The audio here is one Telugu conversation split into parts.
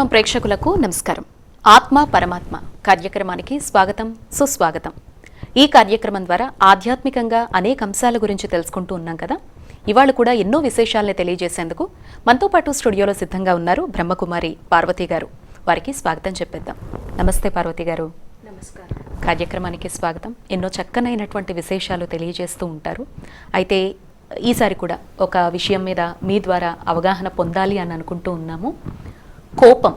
ధర్మం ప్రేక్షకులకు నమస్కారం. ఆత్మ పరమాత్మ కార్యక్రమానికి స్వాగతం సుస్వాగతం. ఈ కార్యక్రమం ద్వారా ఆధ్యాత్మికంగా అనేక అంశాల గురించి తెలుసుకుంటూ ఉన్నాం కదా? ఇవాళ కూడా ఎన్నో విశేషాలని తెలియజేసేందుకు మనతో పాటు స్టూడియోలో సిద్ధంగా ఉన్నారు బ్రహ్మకుమారి పార్వతి గారు. వారికి స్వాగతం చెప్పేద్దాం. నమస్తే పార్వతి గారు. నమస్కారం. కార్యక్రమానికి స్వాగతం. ఎన్నో చక్కనైనటువంటి విశేషాలు తెలియజేస్తూ ఉంటారు. అయితే ఈసారి కూడా ఒక విషయం మీద మీ ద్వారా అవగాహన పొందాలి అని అనుకుంటూ ఉన్నాము. కోపం.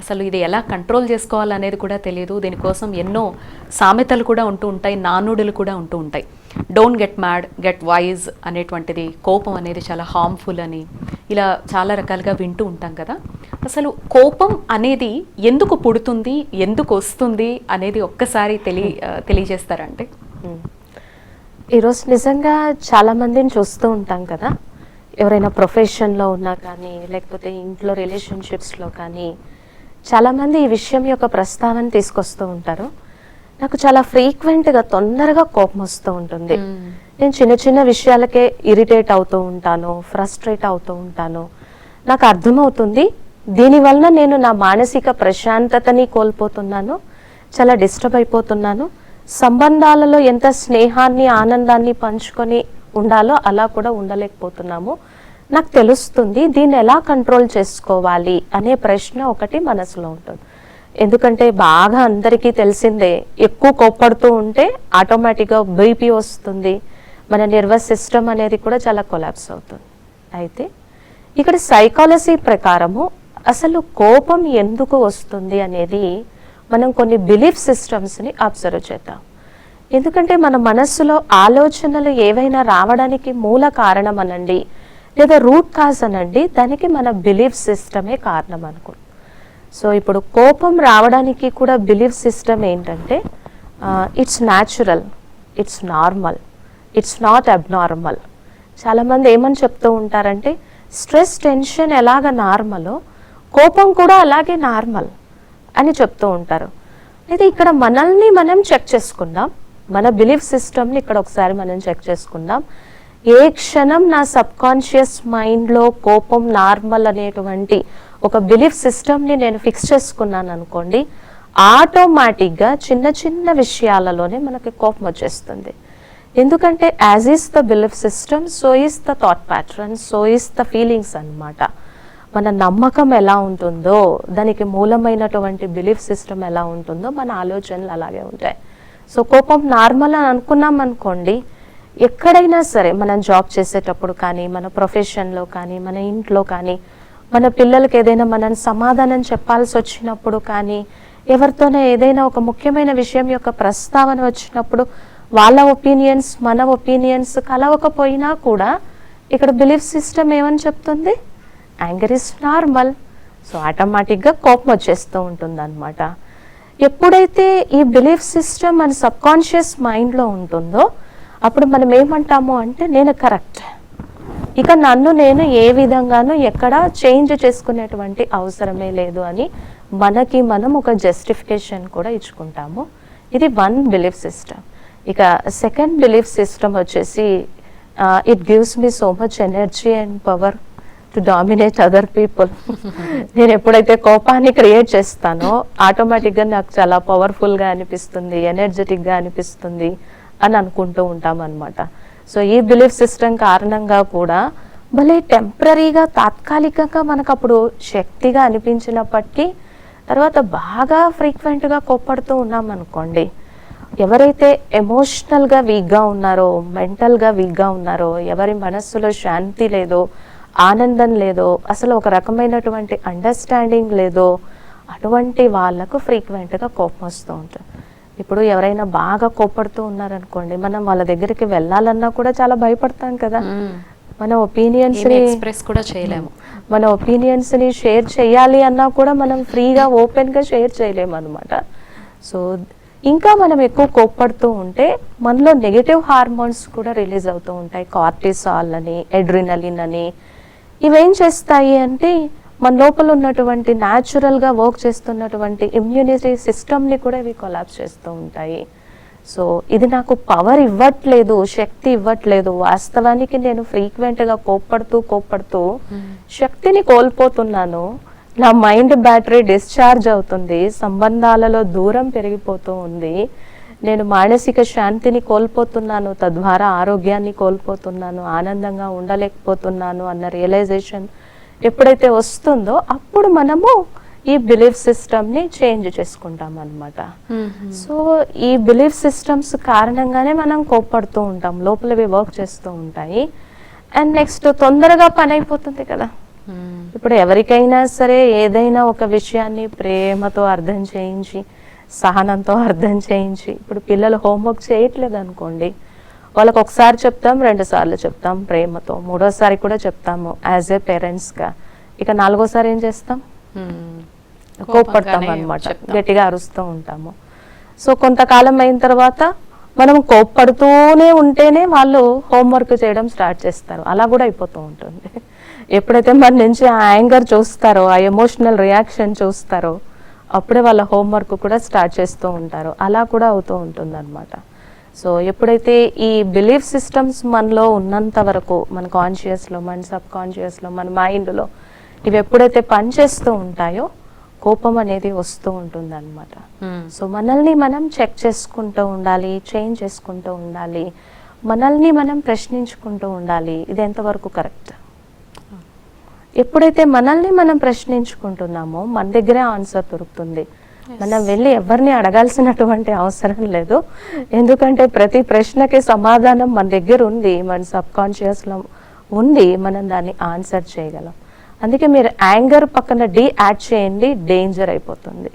అసలు ఇది ఎలా కంట్రోల్ చేసుకోవాలనేది కూడా తెలియదు దీనికోసం ఎన్నో సామెతలు కూడా ఉంటూ ఉంటాయి నానుడులు కూడా ఉంటూ ఉంటాయి. Don't get mad get wise అనేటువంటిది కోపం అనేది చాలా హార్మ్ఫుల్ అని ఇలా చాలా రకాలుగా వింటూ ఉంటాం కదా. అసలు కోపం అనేది ఎందుకు పుడుతుంది ఎందుకు వస్తుంది అనేది ఒక్కసారి తెలియ తెలియజేస్తారంటే ఈరోజు నిజంగా చాలా మందిని చూస్తూ ఉంటాం కదా. ఎవరైనా ప్రొఫెషన్లో ఉన్నా కానీ లేకపోతే ఇంట్లో రిలేషన్షిప్స్లో కానీ చాలామంది ఈ విషయం యొక్క ప్రస్తావన తీసుకొస్తూ ఉంటారు. నాకు చాలా ఫ్రీక్వెంట్గా తొందరగా కోపం వస్తూ ఉంటుంది. మ్మ్. నేను చిన్న చిన్న విషయాలకే ఇరిటేట్ అవుతూ ఉంటాను ఫ్రస్ట్రేట్ అవుతూ ఉంటాను. నాకు అర్థమవుతుంది దీనివలన నేను నా మానసిక ప్రశాంతతని కోల్పోతున్నాను చాలా డిస్టర్బ్ అయిపోతున్నాను. సంబంధాలలో ఎంత స్నేహాన్ని ఆనందాన్ని పంచుకొని ఉండాలో అలా కూడా ఉండలేకపోతున్నాము. నాకు తెలుస్తుంది దీన్ని ఎలా కంట్రోల్ చేసుకోవాలి అనే ప్రశ్న ఒకటి మనసులో ఉంటుంది. ఎందుకంటే బాగా అందరికీ తెలిసిందే ఎక్కువ కోప్పడుతూ ఉంటే ఆటోమేటిక్గా బీపీ వస్తుంది. మన నర్వస్ సిస్టమ్ అనేది కూడా చాలా కొలాప్స్ అవుతుంది. అయితే ఇక్కడ సైకాలజీ ప్రకారము అసలు కోపం ఎందుకు వస్తుంది అనేది మనం కొన్ని బిలీఫ్ సిస్టమ్స్ని అబ్జర్వ్ చేద్దాం. ఎందుకంటే మన మనస్సులో ఆలోచనలు ఏవైనా రావడానికి మూల కారణం అనండి లేదా రూట్ కాజ్ అనండి దానికి మన బిలీఫ్ సిస్టమే కారణం అనుకో సో ఇప్పుడు కోపం రావడానికి కూడా బిలీఫ్ సిస్టమ్ ఏంటంటే it's natural it's normal it's not abnormal చాలామంది ఏమని చెప్తూ ఉంటారంటే స్ట్రెస్ టెన్షన్ ఎలాగ నార్మలో కోపం కూడా అలాగే నార్మల్ అని చెప్తూ ఉంటారు. అయితే ఇక్కడ మనల్ని మనం చెక్ చేసుకుందాం. మన బిలీఫ్ సిస్టమ్ని ఇక్కడ ఒకసారి మనం చెక్ చేసుకుందాం. ఏ క్షణం నా సబ్ కాన్షియస్ మైండ్లో కోపం నార్మల్ అనేటువంటి ఒక బిలీఫ్ సిస్టమ్ని నేను ఫిక్స్ చేసుకున్నాను అనుకోండి ఆటోమేటిక్గా చిన్న చిన్న విషయాలలోనే మనకి కోపం వచ్చేస్తుంది. ఎందుకంటే as is the belief system so is the thought pattern so is the feelings అన్నమాట. మన నమ్మకం ఎలా ఉంటుందో దానికి మూలమైనటువంటి బిలీఫ్ సిస్టమ్ ఎలా ఉంటుందో మన ఆలోచనలు అలాగే ఉంటాయి. సో కోపం నార్మల్ అని అనుకున్నాం అనుకోండి ఎక్కడైనా సరే మనం జాబ్ చేసేటప్పుడు కానీ మన ప్రొఫెషన్లో కానీ మన ఇంట్లో కానీ మన పిల్లలకి ఏదైనా మనం సమాధానం చెప్పాల్సి వచ్చినప్పుడు కానీ ఎవరితోనే ఏదైనా ఒక ముఖ్యమైన విషయం యొక్క ప్రస్తావన వచ్చినప్పుడు వాళ్ళ ఒపీనియన్స్ మన ఒపీనియన్స్ కలవకపోయినా కూడా ఇక్కడ బిలీఫ్ సిస్టమ్ ఏమని చెప్తుంది? Anger is normal. సో ఆటోమేటిక్గా కోపం వచ్చేస్తూ ఉంటుంది అనమాట ఎప్పుడైతే ఈ బిలీఫ్ సిస్టమ్ మన సబ్ కాన్షియస్ మైండ్లో ఉంటుందో అప్పుడు మనం ఏమంటాము అంటే నేను కరెక్ట్. ఇక నన్ను నేను ఏ విధంగానూ ఎక్కడ చేంజ్ చేసుకునేటువంటి అవసరమే లేదు అని మనకి మనం ఒక జస్టిఫికేషన్ కూడా ఇచ్చుకుంటాము. ఇది వన్ బిలీఫ్ సిస్టమ్. ఇక సెకండ్ బిలీఫ్ సిస్టమ్ వచ్చేసి it gives me so much energy and power to dominate other people నేను ఎప్పుడైతే కోపాన్ని క్రియేట్ చేస్తానో ఆటోమేటిక్గా నాకు చాలా పవర్ఫుల్గా అనిపిస్తుంది ఎనర్జెటిక్గా అనిపిస్తుంది అని అనుకుంటూ ఉంటాం అనమాట సో ఈ బిలీఫ్ సిస్టమ్ కారణంగా కూడా భలే టెంపరీగా తాత్కాలికంగా మనకు అప్పుడు శక్తిగా అనిపించినప్పటికీ తర్వాత బాగా ఫ్రీక్వెంట్గా కోప్పడుతూ ఉన్నాం అనుకోండి ఎవరైతే ఎమోషనల్గా వీక్గా ఉన్నారో మెంటల్గా వీక్గా ఉన్నారో ఎవరి మనస్సులో శాంతి లేదో ఆనందం లేదో అసలు ఒక రకమైనటువంటి అండర్స్టాండింగ్ లేదో అటువంటి వాళ్ళకు ఫ్రీక్వెంట్గా కోపం వస్తూ ఉంటుంది. ఇప్పుడు ఎవరైనా బాగా కోప్పడుతూ ఉన్నారనుకోండి మనం వాళ్ళ దగ్గరికి వెళ్ళాలన్నా కూడా చాలా భయపడతాం కదా. మన ఒపీనియన్స్ ఎక్స్ప్రెస్ కూడా చేయలేము. మన ఒపీనియన్స్ని షేర్ చేయాలి అన్నా కూడా మనం ఫ్రీగా ఓపెన్గా షేర్ చేయలేము అనమాట సో ఇంకా మనం ఎక్కువ కోప్పడుతూ ఉంటే మనలో నెగిటివ్ హార్మోన్స్ కూడా రిలీజ్ అవుతూ ఉంటాయి. కార్టిసాల్ అని ఎడ్రినలిన్ అని ఇవేం చేస్తాయి అంటే మన లోపల ఉన్నటువంటి న్యాచురల్గా వర్క్ చేస్తున్నటువంటి ఇమ్యూనిటీ సిస్టమ్ని కూడా ఇవి కొలాప్స్ చేస్తూ ఉంటాయి. సో ఇది నాకు పవర్ ఇవ్వట్లేదు శక్తి ఇవ్వట్లేదు. వాస్తవానికి నేను ఫ్రీక్వెంట్గా కోప్పడుతూ కోప్పడుతూ శక్తిని కోల్పోతున్నాను. నా మైండ్ బ్యాటరీ డిశ్చార్జ్ అవుతుంది. సంబంధాలలో దూరం పెరిగిపోతూ ఉంది. నేను మానసిక శాంతిని కోల్పోతున్నాను తద్వారా ఆరోగ్యాన్ని కోల్పోతున్నాను ఆనందంగా ఉండలేకపోతున్నాను అన్న రియలైజేషన్ ఎప్పుడైతే వస్తుందో అప్పుడు మనము ఈ బిలీఫ్ సిస్టమ్ని చేంజ్ చేసుకుంటాం అనమాట సో ఈ బిలీఫ్ సిస్టమ్స్ కారణంగానే మనం కోప్పడుతూ ఉంటాం లోపలవి వర్క్ చేస్తూ ఉంటాయి. అండ్ నెక్స్ట్ తొందరగా పని అయిపోతుంది కదా. ఇప్పుడు ఎవరికైనా సరే ఏదైనా ఒక విషయాన్ని ప్రేమతో అర్థం చేయించి సహనంతో అర్థం చేయించి ఇప్పుడు పిల్లలు హోంవర్క్ చేయట్లేదు అనుకోండి వాళ్ళకి ఒకసారి చెప్తాం రెండు సార్లు చెప్తాం ప్రేమతో. మూడోసారి కూడా చెప్తాము యాజ్ ఏ పేరెంట్స్గా ఇక నాలుగోసారి ఏం చేస్తాం? కోప్పడతాం అనమాట గట్టిగా అరుస్తూ ఉంటాము. సో కొంతకాలం అయిన తర్వాత మనం కోప్పడుతూనే ఉంటేనే వాళ్ళు హోంవర్క్ చేయడం స్టార్ట్ చేస్తారు. అలా కూడా అయిపోతూ ఉంటుంది. ఎప్పుడైతే మన నుంచి ఆ యాంగర్ చూస్తారో ఆ ఎమోషనల్ రియాక్షన్ చూస్తారో అప్పుడే వాళ్ళ హోంవర్క్ కూడా స్టార్ట్ చేస్తూ ఉంటారు. అలా కూడా అవుతూ ఉంటుంది అనమాట సో ఎప్పుడైతే ఈ బిలీఫ్ సిస్టమ్స్ మనలో ఉన్నంత వరకు మన కాన్షియస్లో మన సబ్ కాన్షియస్లో మన మైండ్లో ఇవి ఎప్పుడైతే పనిచేస్తూ ఉంటాయో కోపం అనేది వస్తూ ఉంటుంది అనమాట సో మనల్ని మనం చెక్ చేసుకుంటూ ఉండాలి చేంజ్ చేసుకుంటూ ఉండాలి మనల్ని మనం ప్రశ్నించుకుంటూ ఉండాలి ఇది ఎంతవరకు కరెక్ట్ ఎప్పుడైతే మనల్ని మనం ప్రశ్నించుకుంటున్నామో మన దగ్గరే ఆన్సర్ దొరుకుతుంది. మనం వెళ్ళి ఎవరిని అడగాల్సినటువంటి అవసరం లేదు. ఎందుకంటే ప్రతి ప్రశ్నకి సమాధానం మన దగ్గర ఉంది మన సబ్ కాన్షియస్లో ఉంది మనం దాన్ని ఆన్సర్ చేయగలం. అందుకే మీరు యాంగర్ పక్కన డి యాడ్ చేయండి డేంజర్ అయిపోతుంది.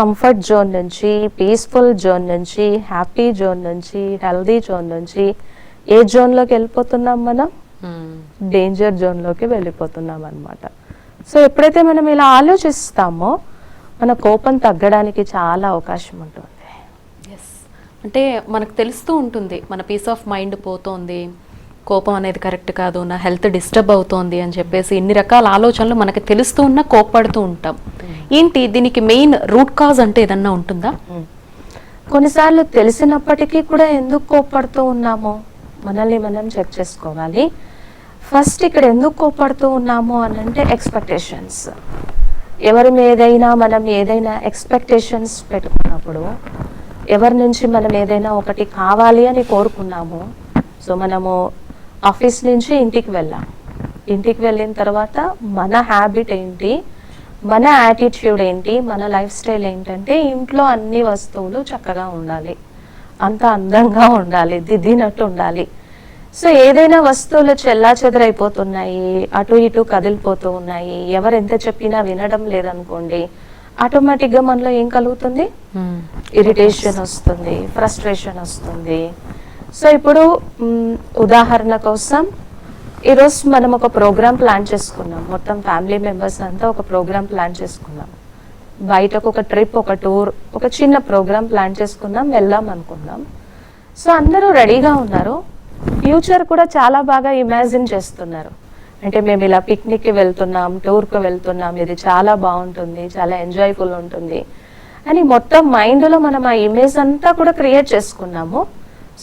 కంఫర్ట్ జోన్ నుంచి పీస్ఫుల్ జోన్ నుంచి హ్యాపీ జోన్ నుంచి హెల్దీ జోన్ నుంచి ఏ జోన్లోకి వెళ్ళిపోతున్నాం మనం? డేంజర్ జోన్లోకి వెళ్ళిపోతున్నాం అనమాట సో ఎప్పుడైతే మనం ఇలా ఆలోచిస్తామో మన కోపం తగ్గడానికి చాలా అవకాశం ఉంటుంది. ఎస్ అంటే మనకు తెలుస్తూ ఉంటుంది మన పీస్ ఆఫ్ మైండ్ పోతోంది కోపం అనేది కరెక్ట్ కాదు నా హెల్త్ డిస్టర్బ్ అవుతోంది అని చెప్పేసి ఇన్ని రకాల ఆలోచనలు మనకు తెలుస్తూ ఉన్నా కోప్పడుతూ ఉంటాం. ఏంటి? దీనికి మెయిన్ రూట్ కాజ్ అంటే ఏదన్నా ఉంటుందా? కొన్నిసార్లు తెలిసినప్పటికీ కూడా ఎందుకు కోప్పడుతూ ఉన్నామో మనల్ని మనం చెక్ చేసుకోవాలి. ఫస్ట్ ఇక్కడ ఎందుకు కోప్పడుతూ ఉన్నాము అని అంటే ఎక్స్పెక్టేషన్స్ ఎవరి మీదైనా మనం ఏదైనా ఎక్స్పెక్టేషన్స్ పెట్టుకున్నప్పుడు ఎవరి నుంచి మనం ఏదైనా ఒకటి కావాలి అని కోరుకున్నాము సో మనము ఆఫీస్ నుంచి ఇంటికి వెళ్ళాం. ఇంటికి వెళ్ళిన తర్వాత మన హ్యాబిట్ ఏంటి మన యాటిట్యూడ్ ఏంటి మన లైఫ్ స్టైల్ ఏంటంటే ఇంట్లో అన్ని వస్తువులు చక్కగా ఉండాలి. అంత అందంగా ఉండాలి దిద్దినట్టు ఉండాలి. సో ఏదైనా వస్తువులు చెల్లా చెదరైపోతున్నాయి అటు ఇటు కదిలిపోతూ ఉన్నాయి ఎవరు ఎంత చెప్పినా వినడం లేదనుకోండి ఆటోమేటిక్గా మనలో ఏం కలుగుతుంది? ఇరిటేషన్ వస్తుంది ఫ్రస్ట్రేషన్ వస్తుంది. సో ఇప్పుడు ఉదాహరణ కోసం ఈరోజు మనం ఒక ప్రోగ్రామ్ ప్లాన్ చేసుకున్నాం. మొత్తం ఫ్యామిలీ మెంబర్స్ అంతా ఒక ప్రోగ్రామ్ ప్లాన్ చేసుకున్నాం. బయటకు ఒక ట్రిప్ ఒక టూర్ ఒక చిన్న ప్రోగ్రామ్ ప్లాన్ చేసుకున్నాం వెళ్దాం అనుకున్నాం. సో అందరూ రెడీగా ఉన్నారు. ఫ్యూచర్ కూడా చాలా బాగా ఇమాజిన్ చేస్తున్నారు. అంటే మేము ఇలా పిక్నిక్కి వెళ్తున్నాం టూర్కి వెళ్తున్నాం ఇది చాలా బాగుంటుంది చాలా ఎంజాయ్ఫుల్ ఉంటుంది. అని మొత్తం మైండ్లో మనం ఆ ఇమేజ్ అంతా కూడా క్రియేట్ చేసుకున్నాము.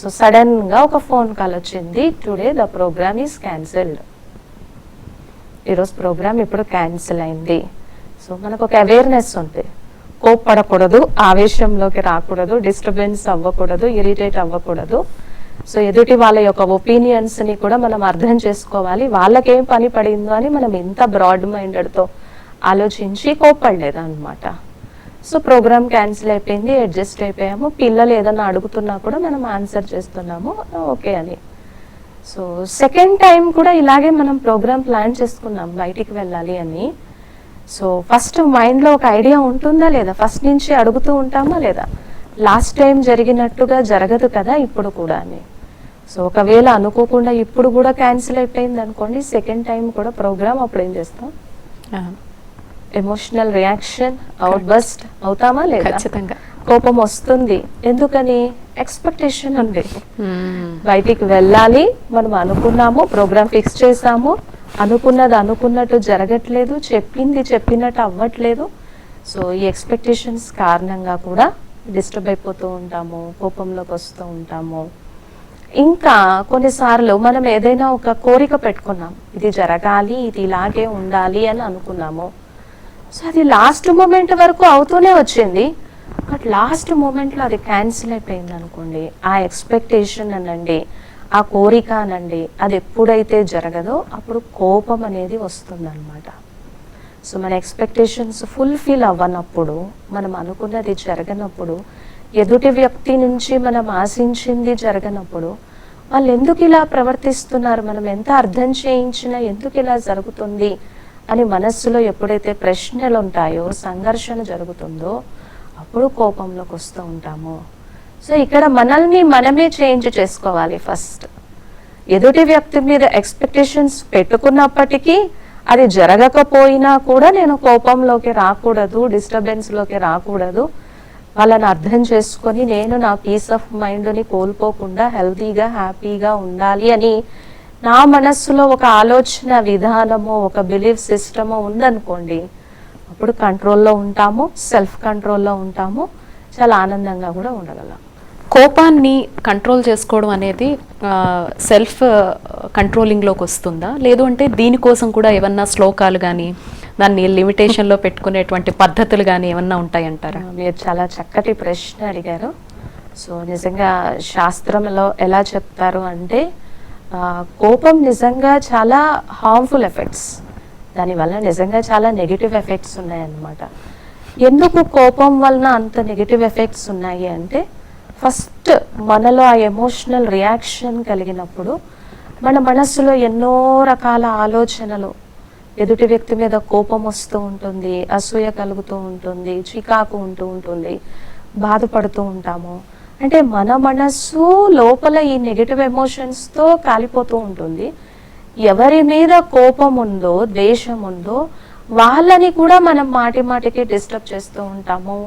సో సడన్గా ఒక ఫోన్ కాల్ వచ్చింది. Today the programme is cancelled. ఈరోజు ప్రోగ్రామ్ ఇప్పుడు క్యాన్సిల్ అయింది. సో మనకు ఒక అవేర్నెస్ ఉంది. కోప్పడకూడదు ఆవేశంలోకి రాకూడదు డిస్టర్బెన్స్ అవ్వకూడదు ఇరిటేట్ అవ్వకూడదు. సో ఎదుటి వాళ్ళ యొక్క ఒపీనియన్స్ని కూడా మనం అర్థం చేసుకోవాలి. వాళ్ళకేం పని పడిందో అని మనం ఎంత బ్రాడ్ మైండెడ్తో ఆలోచించి కోప్పడలేదు అనమాట సో ప్రోగ్రామ్ క్యాన్సిల్ అయిపోయింది అడ్జస్ట్ అయిపోయాము. పిల్లలు ఏదైనా అడుగుతున్నా కూడా మనం ఆన్సర్ చేస్తున్నాము. ఓకే అని. సో సెకండ్ టైం కూడా ఇలాగే మనం ప్రోగ్రామ్ ప్లాన్ చేసుకున్నాం బయటికి వెళ్ళాలి అని. సో ఫస్ట్ మైండ్లో ఒక ఐడియా ఉంటుందా లేదా? ఫస్ట్ నుంచి అడుగుతూ ఉంటామా లేదా? లాస్ట్ టైం జరిగినట్టుగా జరగదు కదా ఇప్పుడు కూడా అని సో ఒకవేళ అనుకోకుండా ఇప్పుడు కూడా క్యాన్సిల్ అయిపోయింది అనుకోండి సెకండ్ టైం కూడా ప్రోగ్రామ్ అప్పుడు ఏం చేస్తాం? ఎమోషనల్ రియాక్షన్ అవుట్ బస్ట్ అవుతామా లేదా? ఖచ్చితంగా. కోపం వస్తుంది. ఎందుకని? ఎక్స్పెక్టేషన్ ఉంది బయటికి వెళ్ళాలి మనం అనుకున్నాము ప్రోగ్రామ్ ఫిక్స్ చేసాము అనుకున్నది అనుకున్నట్టు జరగట్లేదు చెప్పింది చెప్పినట్టు అవ్వట్లేదు. సో ఈ ఎక్స్పెక్టేషన్స్ కారణంగా కూడా డిస్టర్బ్ అయిపోతూ ఉంటాము కోపంలోకి వస్తూ ఉంటాము. ఇంకా కొన్నిసార్లు మనం ఏదైనా ఒక కోరిక పెట్టుకున్నాం ఇది జరగాలి ఇది ఇలాగే ఉండాలి అని అనుకున్నాము. సో అది లాస్ట్ మూమెంట్ వరకు అవుతూనే వచ్చింది. బట్ లాస్ట్ మూమెంట్లో అది క్యాన్సిల్ అయిపోయింది అనుకోండి ఆ ఎక్స్పెక్టేషన్ అనండి ఆ కోరిక అనండి అది ఎప్పుడైతే జరగదో అప్పుడు కోపం అనేది వస్తుందన్నమాట. సో మన ఎక్స్పెక్టేషన్స్ ఫుల్ఫిల్ అవ్వనప్పుడు మనం అనుకున్నది జరగనప్పుడు ఎదుటి వ్యక్తి నుంచి మనం ఆశించింది జరగనప్పుడు వాళ్ళు ఎందుకు ఇలా ప్రవర్తిస్తున్నారు? మనం ఎంత అర్థం చేయించినా ఎందుకు ఇలా జరుగుతుంది? అని మనస్సులో ఎప్పుడైతే ప్రశ్నలు ఉంటాయో సంఘర్షణ జరుగుతుందో అప్పుడు కోపంలోకి వస్తూ ఉంటాము. సో ఇక్కడ మనల్ని మనమే చేంజ్ చేసుకోవాలి ఫస్ట్. ఎదుటి వ్యక్తి మీద ఎక్స్పెక్టేషన్స్ పెట్టుకున్నప్పటికీ అది జరగకపోయినా కూడా నేను కోపంలోకి రాకూడదు డిస్టర్బెన్స్లోకి రాకూడదు. వాళ్ళని అర్థం చేసుకొని నేను నా పీస్ ఆఫ్ మైండ్ని కోల్పోకుండా హెల్తీగా హ్యాపీగా ఉండాలి అని నా మనస్సులో ఒక ఆలోచన విధానము ఒక బిలీఫ్ సిస్టము ఉందనుకోండి అప్పుడు కంట్రోల్లో ఉంటాము సెల్ఫ్ కంట్రోల్లో ఉంటాము చాలా ఆనందంగా కూడా ఉండగలం. కోపాన్ని కంట్రోల్ చేసుకోవడం అనేది సెల్ఫ్ కంట్రోలింగ్లోకి వస్తుందా? లేదు అంటే దీనికోసం కూడా ఏమన్నా శ్లోకాలు కానీ దాన్ని లిమిటేషన్లో పెట్టుకునేటువంటి పద్ధతులు కానీ ఏమన్నా ఉంటాయంటారా? మీరు చాలా చక్కటి ప్రశ్న అడిగారు. సో నిజంగా శాస్త్రంలో ఎలా చెప్తారు అంటే కోపం నిజంగా చాలా హార్మ్ఫుల్ ఎఫెక్ట్స్ దానివల్ల నిజంగా చాలా నెగిటివ్ ఎఫెక్ట్స్ ఉన్నాయన్నమాట. ఎందుకు కోపం వలన అంత నెగిటివ్ ఎఫెక్ట్స్ ఉన్నాయి అంటే ఫస్ట్ మనలో ఆ ఎమోషనల్ రియాక్షన్ కలిగినప్పుడు మన మనస్సులో ఎన్నో రకాల ఆలోచనలు. ఎదుటి వ్యక్తి మీద కోపం వస్తూ ఉంటుంది అసూయ కలుగుతూ ఉంటుంది చికాకు ఉంటూ ఉంటుంది బాధపడుతూ ఉంటాము. అంటే మన మనస్సు లోపల ఈ నెగిటివ్ ఎమోషన్స్తో కాలిపోతూ ఉంటుంది. ఎవరి మీద కోపం ఉందో ద్వేషం ఉందో వాళ్ళని కూడా మనం మాటి మాటికి డిస్టర్బ్ చేస్తూ ఉంటాము.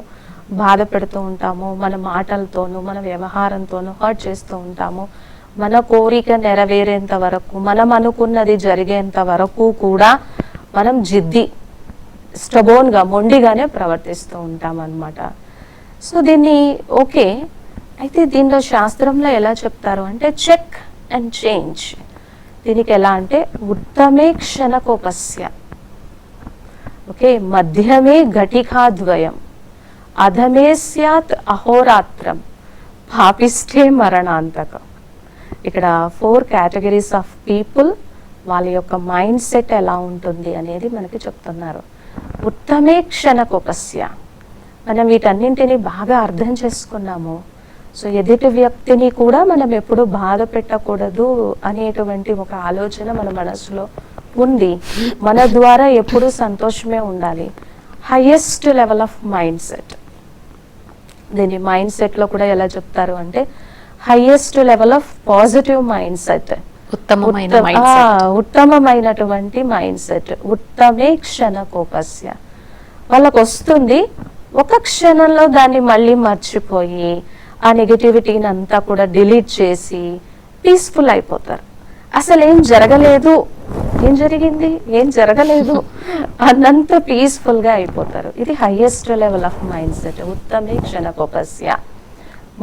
బాధ పెడుతూ ఉంటాము మన మాటలతోనూ మన వ్యవహారంతోనూ హర్ట్ చేస్తూ ఉంటాము. మన కోరిక నెరవేరేంత వరకు మనం అనుకున్నది జరిగేంత వరకు కూడా మనం జిద్ది స్టబోన్గా మొండిగానే ప్రవర్తిస్తూ ఉంటాం అన్నమాట సో దీన్ని ఓకే. అయితే దీనిలో శాస్త్రంలో ఎలా చెప్తారు అంటే చెక్ అండ్ చేంజ్ దీనికి ఎలా అంటే ఉత్తమే క్షణకోపస్య. ఓకే మధ్యమే ఘటికాద్వయం. అధమే స్యాత్ అహోరాత్రం. పాపిష్టే మరణాంతకం. ఇక్కడ ఫోర్ కేటగిరీస్ ఆఫ్ పీపుల్ వాళ్ళ యొక్క మైండ్ సెట్ ఎలా ఉంటుంది అనేది మనకి చెప్తున్నారు. ఉత్తమే క్షణకోపస్య. మనం వీటన్నింటిని బాగా అర్థం చేసుకున్నాము. సో ఎదుటి వ్యక్తిని కూడా మనం ఎప్పుడు బాధ పెట్టకూడదు అనేటువంటి ఒక ఆలోచన మన మనసులో ఉంది. మన ద్వారా ఎప్పుడు సంతోషమే ఉండాలి. Highest level of mind set దీన్ని మైండ్ సెట్లో కూడా ఎలా చెప్తారు అంటే highest level of positive mind set ఉత్తమమైన సెట్ ఉత్తమమైనటువంటి మైండ్ సెట్ ఉత్తమే క్షణకోపస్య. వాళ్ళకు వస్తుంది ఒక క్షణంలో దాన్ని మళ్ళీ మర్చిపోయి ఆ నెగిటివిటీని అంతా కూడా డిలీట్ చేసి పీస్ఫుల్ అయిపోతారు. అసలు ఏం జరగలేదు. ఏం జరిగింది? ఏం జరగలేదు. అన్నంత పీస్ఫుల్గా అయిపోతారు. ఇది highest level of mind set ఉత్తమే క్షణకోపస్య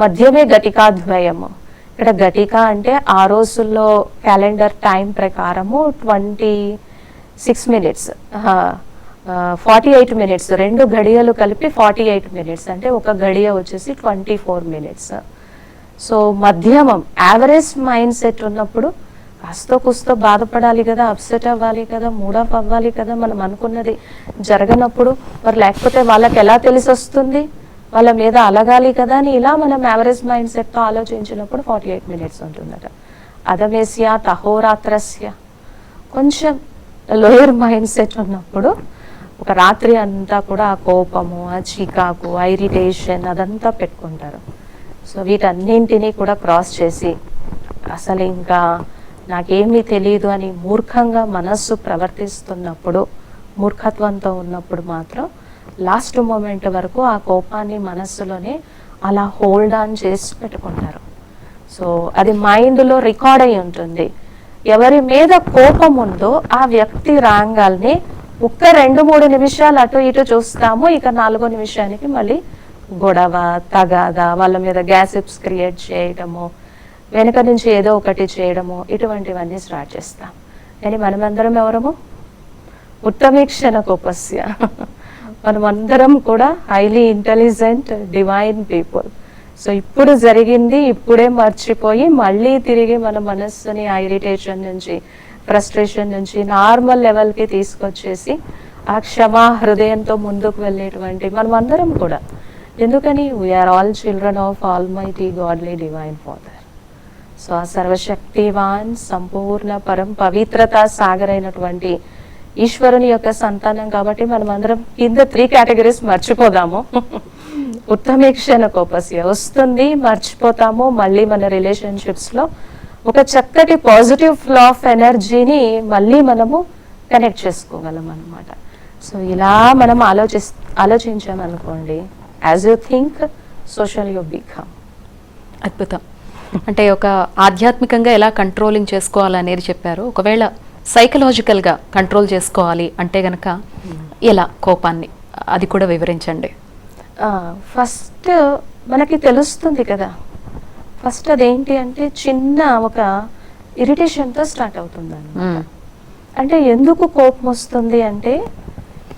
మధ్యమే ఘటికాద్వయము. ఇక్కడ ఘటిక అంటే ఆ రోజుల్లో క్యాలెండర్ టైం ప్రకారము twenty six minutes forty eight minutes రెండు గడియలు కలిపి ఫార్టీ ఎయిట్ మినిట్స్ అంటే ఒక గడియ వచ్చేసి ట్వంటీ ఫోర్ మినిట్స్ సో మధ్యమం. యావరేజ్ మైండ్ సెట్ ఉన్నప్పుడు కాస్తో కూస్తో బాధపడాలి కదా అప్సెట్ అవ్వాలి కదా మూడ్ ఆఫ్ అవ్వాలి కదా మనం అనుకున్నది జరగనప్పుడు. మరి లేకపోతే వాళ్ళకి ఎలా తెలిసి వస్తుంది వాళ్ళ మీద అలగాలి కదా అని ఇలా మనం యావరేజ్ మైండ్ సెట్తో ఆలోచించినప్పుడు ఫార్టీ ఎయిట్ మినిట్స్ ఉంటుందట. అధమేస్య తహోరాత్రస్య. కొంచెం లోయర్ మైండ్ సెట్ ఉన్నప్పుడు ఒక రాత్రి అంతా కూడా ఆ కోపము ఆ చికాకు ఆ ఇరిటేషన్ అదంతా పెట్టుకుంటారు. సో వీటన్నింటినీ కూడా క్రాస్ చేసి అసలు ఇంకా నాకేమీ తెలియదు అని మూర్ఖంగా మనస్సు ప్రవర్తిస్తున్నప్పుడు మూర్ఖత్వంతో ఉన్నప్పుడు మాత్రం లాస్ట్ మూమెంట్ వరకు ఆ కోపాన్ని మనస్సులోనే అలా హోల్డ్ ఆన్ చేసి పెట్టుకుంటారు. సో అది మైండ్లో రికార్డ్ అయి ఉంటుంది. ఎవరి మీద కోపం ఉందో ఆ వ్యక్తి రాగాల్ని ఒక్క రెండు మూడు నిమిషాలు అటు ఇటు చూస్తాము ఇక నాలుగో నిమిషానికి మళ్ళీ గొడవ తగాద వాళ్ళ మీద గ్యాసిప్స్ క్రియేట్ చేయడము వెనుక నుంచి ఏదో ఒకటి చేయడము ఇటువంటివన్నీ స్టార్ట్ చేస్తాం. కానీ మనమందరం ఎవరము? ఉత్తమీక్షణ కోపస్య మనమందరం కూడా highly intelligent divine people so ఇప్పుడు జరిగింది ఇప్పుడే మర్చిపోయి మళ్ళీ తిరిగి మన మనస్సుని ఆ ఇరిటేషన్ నుంచి ఫ్రస్ట్రేషన్ నుంచి నార్మల్ లెవెల్కి తీసుకొచ్చేసి ఆ క్షమా హృదయంతో ముందుకు వెళ్ళేటువంటి మనమందరం కూడా. ఎందుకని? We are all children of almighty godly divine father so ఆ సర్వశక్తివాన్ సంపూర్ణ పరం పవిత్రత సాగరైనటువంటి ఈశ్వరుని యొక్క సంతానం కాబట్టి మనం అందరం కింద త్రీ కేటగిరీస్ మర్చిపోదాము. ఉత్తమేక్షణ కోపస్య. వస్తుంది మర్చిపోతాము మళ్ళీ మన రిలేషన్షిప్స్లో ఒక చక్కటి పాజిటివ్ ఫ్లో ఆఫ్ ఎనర్జీని మళ్ళీ మనము కనెక్ట్ చేసుకోగలం అన్నమాట సో ఇలా మనం ఆలోచి ఆలోచించామనుకోండి as you think so shall you become అద్భుతం. అంటే ఒక ఆధ్యాత్మికంగా ఎలా కంట్రోలింగ్ చేసుకోవాలనేది చెప్పారు. ఒకవేళ సైకలాజికల్గా కంట్రోల్ చేసుకోవాలి అంటే గనక ఎలా కోపాన్ని? అది కూడా వివరించండి. ఫస్ట్ మనకి తెలుస్తుంది కదా. ఫస్ట్ అదేంటి అంటే చిన్న ఒక ఇరిటేషన్తో స్టార్ట్ అవుతుంది మ్మ్. అంటే ఎందుకు కోపం వస్తుంది అంటే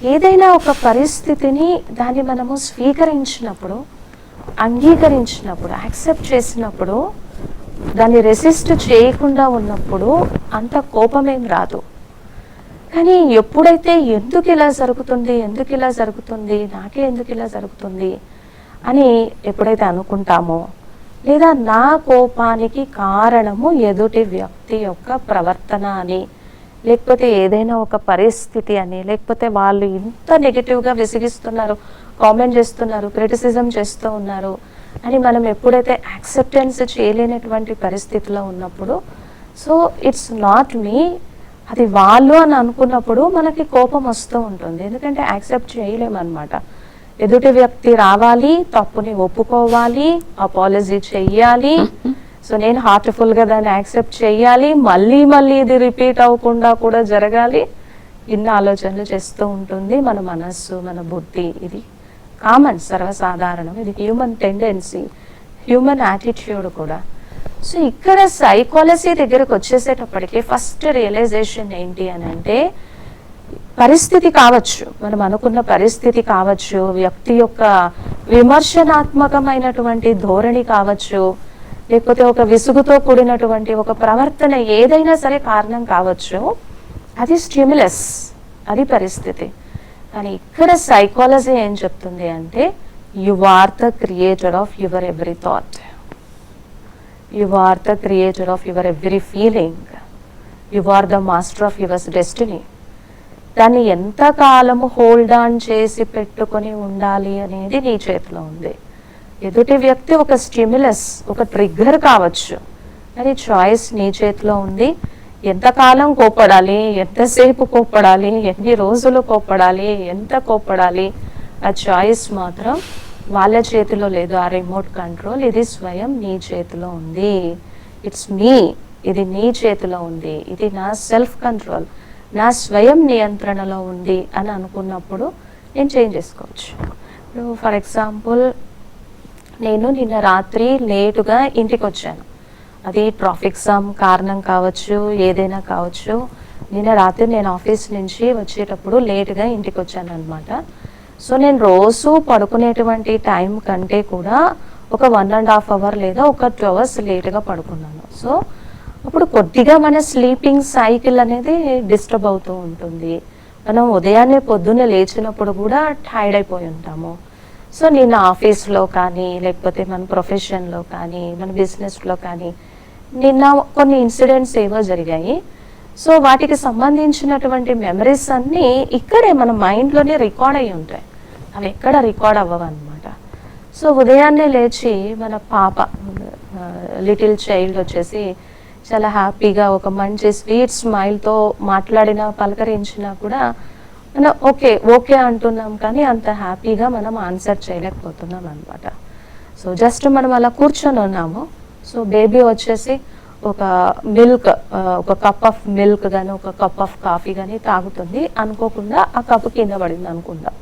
ఏదైనా ఒక పరిస్థితిని దాన్ని మనము స్వీకరించినప్పుడు అంగీకరించినప్పుడు యాక్సెప్ట్ చేసినప్పుడు దాన్ని రెసిస్ట్ చేయకుండా ఉన్నప్పుడు అంత కోపమేం రాదు. కానీ ఎప్పుడైతే ఎందుకు ఇలా జరుగుతుంది ఎందుకు ఇలా జరుగుతుంది నాకే ఎందుకు ఇలా జరుగుతుంది అని ఎప్పుడైతే అనుకుంటామో లేదా నా కోపానికి కారణము ఎదుటి వ్యక్తి యొక్క ప్రవర్తన అని లేకపోతే ఏదైనా ఒక పరిస్థితి అని లేకపోతే వాళ్ళు ఇంత నెగిటివ్గా విసిగిస్తున్నారు కామెంట్ చేస్తున్నారు క్రిటిసిజం చేస్తూ ఉన్నారు అని మనం ఎప్పుడైతే యాక్సెప్టెన్స్ చేయలేనటువంటి పరిస్థితిలో ఉన్నప్పుడు సో ఇట్స్ నాట్ మీ అది వాళ్ళు అని అనుకున్నప్పుడు మనకి కోపం వస్తూ ఉంటుంది. ఎందుకంటే యాక్సెప్ట్ చేయలేమన్నమాట. ఎదుటి వ్యక్తి రావాలి తప్పుని ఒప్పుకోవాలి అపాలజీ చెయ్యాలి. సో నేను హార్ట్ఫుల్గా దాన్ని యాక్సెప్ట్ చేయాలి మళ్ళీ మళ్ళీ ఇది రిపీట్ అవ్వకుండా కూడా జరగాలి. ఇన్ని ఆలోచనలు చేస్తూ ఉంటుంది మన మనస్సు మన బుద్ధి ఇది. కామన్ సర్వసాధారణం. ఇది హ్యూమన్ టెండెన్సీ హ్యూమన్ యాటిట్యూడ్ కూడా. సో ఇక్కడ సైకాలజీ దగ్గరకు వచ్చేసేటప్పటికి ఫస్ట్ రియలైజేషన్ ఏంటి అని అంటే పరిస్థితి కావచ్చు. మనం అనుకున్న పరిస్థితి కావచ్చు వ్యక్తి యొక్క విమర్శనాత్మకమైనటువంటి ధోరణి కావచ్చు లేకపోతే ఒక విసుగుతో కూడినటువంటి ఒక ప్రవర్తన ఏదైనా సరే కారణం కావచ్చు అది స్టిమ్యులస్ అది పరిస్థితి. కానీ ఇక్కడ సైకాలజీ ఏం చెప్తుంది అంటే you are the creator of your every thought you are the creator of your every feeling you are the master of yours destiny దాన్ని ఎంత కాలము హోల్డ్ ఆన్ చేసి పెట్టుకొని ఉండాలి అనేది నీ చేతిలో ఉంది. ఎదుటి వ్యక్తి ఒక స్టిమ్యులస్ ఒక ట్రిగ్గర్ కావచ్చు. అది చాయిస్ నీ చేతిలో ఉంది. ఎంతకాలం కోప్పడాలి? ఎంతసేపు కోప్పడాలి? ఎన్ని రోజులు కోప్పడాలి? ఎంత కోప్పడాలి? ఆ చాయిస్ మాత్రం వాళ్ళ చేతిలో లేదు. ఆ రిమోట్ కంట్రోల్ ఇది స్వయం నీ చేతిలో ఉంది. ఇట్స్ మీ ఇది నీ చేతిలో ఉంది. ఇది నా సెల్ఫ్ కంట్రోల్ నా స్వయం నియంత్రణలో ఉంది అని అనుకున్నప్పుడు నేను చేంజ్ చేసుకోవచ్చు. ఇప్పుడు ఫర్ ఎగ్జాంపుల్ నేను నిన్న రాత్రి లేటుగా ఇంటికి వచ్చాను అది ట్రాఫిక్ సమ్ కారణం కావచ్చు ఏదైనా కావచ్చు. నిన్న రాత్రి నేను ఆఫీస్ నుంచి వచ్చేటప్పుడు లేటుగా ఇంటికి వచ్చాను అనమాట సో నేను రోజు పడుకునేటువంటి టైం కంటే కూడా ఒక వన్ అండ్ హాఫ్ అవర్ లేదా ఒక టూ అవర్స్ లేట్గా పడుకున్నాను. సో అప్పుడు కొద్దిగా మన స్లీపింగ్ సైకిల్ అనేది డిస్టర్బ్ అవుతూ ఉంటుంది. మనం ఉదయాన్నే పొద్దున్నే లేచినప్పుడు కూడా టైర్డ్ అయిపోయి ఉంటాము. సో నేను ఆఫీస్లో కానీ లేకపోతే మన ప్రొఫెషన్లో కానీ మన బిజినెస్లో కానీ నిన్న కొన్ని ఇన్సిడెంట్స్ ఏవో జరిగాయి. సో వాటికి సంబంధించినటువంటి మెమరీస్ అన్నీ ఇక్కడే మన మైండ్లోనే రికార్డ్ అయి ఉంటాయి. అవి ఎక్కడ రికార్డ్ అవ్వవు అనమాట సో ఉదయాన్నే లేచి మన పాప లిటిల్ చైల్డ్ వచ్చేసి చాలా హ్యాపీగా ఒక మంచి స్వీట్ స్మైల్తో మాట్లాడినా పలకరించినా కూడా మనం ఓకే ఓకే అంటున్నాం కానీ అంత హ్యాపీగా మనం ఆన్సర్ చేయలేకపోతున్నాం అనమాట సో జస్ట్ మనం అలా కూర్చొని ఉన్నాము. సో బేబీ వచ్చేసి ఒక మిల్క్ ఒక కప్ ఆఫ్ మిల్క్ కానీ ఒక కప్ ఆఫ్ కాఫీ కానీ తాగుతుంది. అనుకోకుండా ఆ కప్ కింద పడింది అనుకుందాం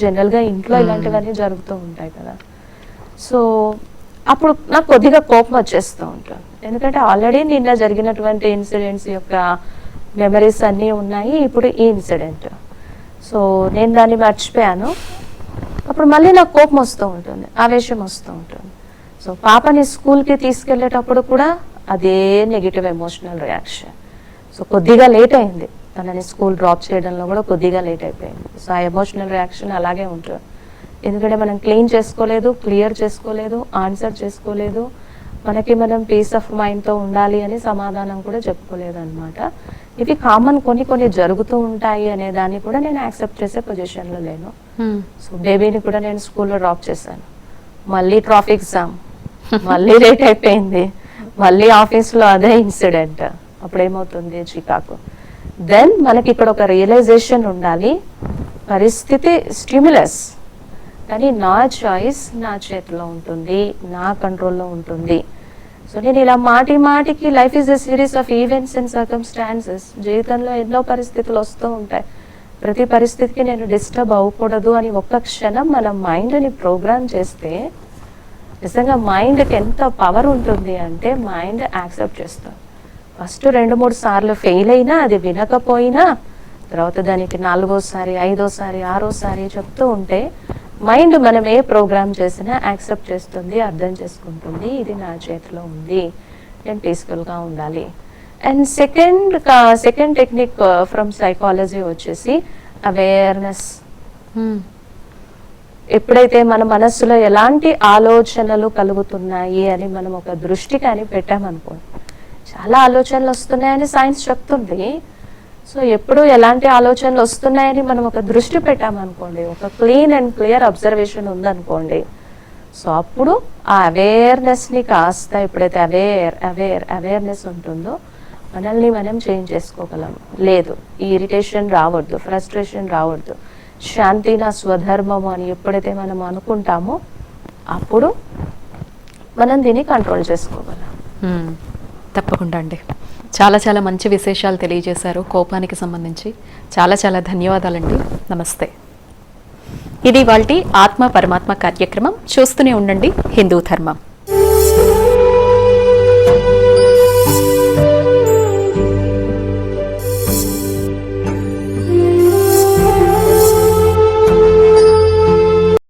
జనరల్గా ఇంట్లో ఇలాంటివన్నీ జరుగుతూ ఉంటాయి కదా. సో అప్పుడు నాకు కొద్దిగా కోపం వచ్చేస్తూ ఉంటుంది. ఎందుకంటే ఆల్రెడీ నిన్న జరిగినటువంటి ఇన్సిడెంట్స్ యొక్క మెమరీస్ అన్నీ ఉన్నాయి. ఇప్పుడు ఈ ఇన్సిడెంట్. సో నేను దాన్ని మర్చిపోయాను. అప్పుడు మళ్ళీ నాకు కోపం వస్తూ ఉంటుంది. ఆవేశం వస్తూ ఉంటుంది. సో పాపని స్కూల్కి తీసుకెళ్ళేటప్పుడు కూడా అదే నెగిటివ్ ఎమోషనల్ రియాక్షన్ సో కొద్దిగా లేట్ అయింది. తనని స్కూల్ డ్రాప్ చేయడంలో కూడా కొద్దిగా లేట్ అయిపోయింది. సో ఆ ఎమోషనల్ రియాక్షన్ అలాగే ఉంటుంది. ఎందుకంటే మనం క్లీన్ చేసుకోలేదు క్లియర్ చేసుకోలేదు ఆన్సర్ చేసుకోలేదు. మనకి మనం పీస్ ఆఫ్ మైండ్తో ఉండాలి అని సమాధానం కూడా చెప్పుకోలేదు అనమాట ఇవి కామన్ కొన్ని కొన్ని జరుగుతూ ఉంటాయి అనే దాన్ని కూడా నేను యాక్సెప్ట్ చేసే పొజిషన్లో లేను. సో బేబీని కూడా నేను స్కూల్లో డ్రాప్ చేశాను. మళ్ళీ ట్రాఫిక్ జామ్ మళ్ళీ లేట్ అయిపోయింది. మళ్ళీ ఆఫీస్లో అదే ఇన్సిడెంట్. అప్పుడు ఏమవుతుంది చికాకు. దెన్ మనకి ఇక్కడ ఒక రియలైజేషన్ ఉండాలి. పరిస్థితి స్టిమ్యులస్ కానీ నా చాయిస్ నా చేతిలో ఉంటుంది నా కంట్రోల్లో ఉంటుంది. సో నేను ఇలా మాటి మాటికి life is a series of events and circumstances జీవితంలో ఎన్నో పరిస్థితులు వస్తూ ఉంటాయి. ప్రతి పరిస్థితికి నేను డిస్టర్బ్ అవ్వకూడదు అని ఒక్క క్షణం మన మైండ్ని ప్రోగ్రామ్ చేస్తే నిజంగా మైండ్కి ఎంత పవర్ ఉంటుంది అంటే మైండ్ యాక్సెప్ట్ చేస్తుంది. ఫస్ట్ రెండు మూడు సార్లు ఫెయిల్ అయినా అది వినకపోయినా తర్వాత దానికి నాలుగోసారి ఐదోసారి ఆరోసారి చెప్తూ ఉంటే మైండ్ మనం ఏ ప్రోగ్రామ్ చేసినా యాక్సెప్ట్ చేస్తుంది అర్థం చేసుకుంటుంది ఇది నా చేతిలో ఉంది నేను పీస్ఫుల్గా ఉండాలి. And second second technique from psychology వచ్చేసి అవేర్నెస్ ఎప్పుడైతే మన మనస్సులో ఎలాంటి ఆలోచనలు కలుగుతున్నాయి అని మనం ఒక దృష్టి కానీ పెట్టామనుకోండి చాలా ఆలోచనలు వస్తున్నాయని సైన్స్ చెప్తుంది. సో ఎప్పుడు ఎలాంటి ఆలోచనలు వస్తున్నాయని మనం ఒక దృష్టి పెట్టామనుకోండి ఒక క్లీన్ అండ్ క్లియర్ అబ్జర్వేషన్ ఉందనుకోండి సో అప్పుడు ఆ అవేర్నెస్ని కాస్త ఎప్పుడైతే అవేర్ అవేర్ అవేర్నెస్ ఉంటుందో మనల్ని మనం చేంజ్ చేసుకోగలం. లేదు ఈ ఇరిటేషన్ రావద్దు ఫ్రస్ట్రేషన్ రావద్దు. శాంతి నా స్వధర్మము అని ఎప్పుడైతే మనం అనుకుంటామో అప్పుడు మనం దీన్ని కంట్రోల్ చేసుకోగలం. తప్పకుండా అండి. చాలా చాలా మంచి విశేషాలు తెలియజేశారు కోపానికి సంబంధించి. చాలా చాలా ధన్యవాదాలండి. నమస్తే. ఇది వాళ్ళ ఆత్మ పరమాత్మ కార్యక్రమం. చూస్తూనే ఉండండి. హిందూ ధర్మం.